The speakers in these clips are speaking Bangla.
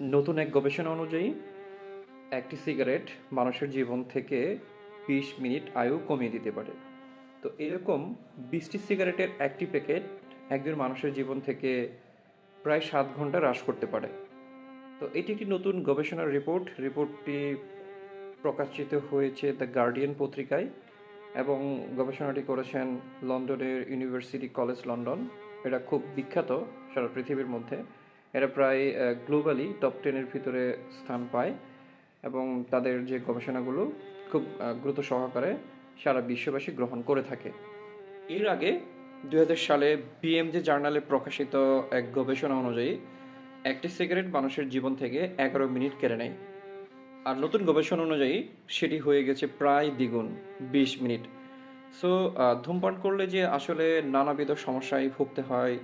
নতুন এক গবেষণা অনুযায়ী, একটি সিগারেট মানুষের জীবন থেকে বিশ মিনিট আয়ু কমিয়ে দিতে পারে। তো এরকম বিশটি সিগারেটের একটি প্যাকেট একজন মানুষের জীবন থেকে প্রায় সাত ঘণ্টা হ্রাস করতে পারে। তো এটি একটি নতুন গবেষণার রিপোর্ট। রিপোর্টটি প্রকাশিত হয়েছে দ্য গার্ডিয়ান পত্রিকায় এবং গবেষণাটি করেছেন লন্ডনের ইউনিভার্সিটি কলেজ, লন্ডন। এটা খুব বিখ্যাত সারা পৃথিবীর মধ্যে। এটা প্রায় গ্লোবালি টপ টেনের ভিতরে স্থান পায় এবং তাদের যে গবেষণাগুলো খুব গুরুত্ব সহকারে সারা বিশ্ববাসী গ্রহণ করে থাকে। এর আগে দু হাজার সালে বিএমজে জার্নালে প্রকাশিত এক গবেষণা অনুযায়ী একটি সিগারেট মানুষের জীবন থেকে এগারো মিনিট কেড়ে নেয়। আর নতুন গবেষণা অনুযায়ী সেটি হয়ে গেছে প্রায় দ্বিগুণ, বিশ মিনিট। সো ধূমপান করলে যে আসলে নানাবিধ সমস্যায় ভুগতে হয়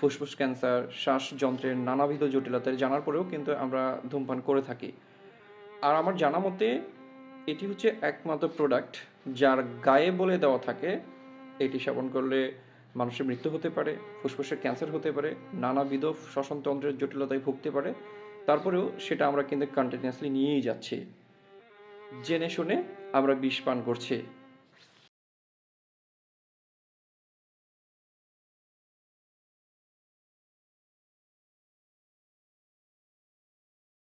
ফুসফুস ক্যান্সার শ্বাসযন্ত্রের নানাবিধ জটিলতার জানার পরেও কিন্তু আমরা ধূমপান করে থাকি। আর আমার জানা মতে, এটি হচ্ছে একমাত্র প্রোডাক্ট যার গায়ে বলে দেওয়া থাকে। এটি সেবন করলে মানুষের মৃত্যু হতে পারে, ফুসফুসের ক্যান্সার হতে পারে, নানাবিধ শ্বসনতন্ত্রের জটিলতায় ভুগতে পারে। তারপরেও সেটা আমরা কিন্তু কন্টিনিউয়াসলি নিয়েই যাচ্ছি। জেনে শুনে আমরা বিষ পান করছি।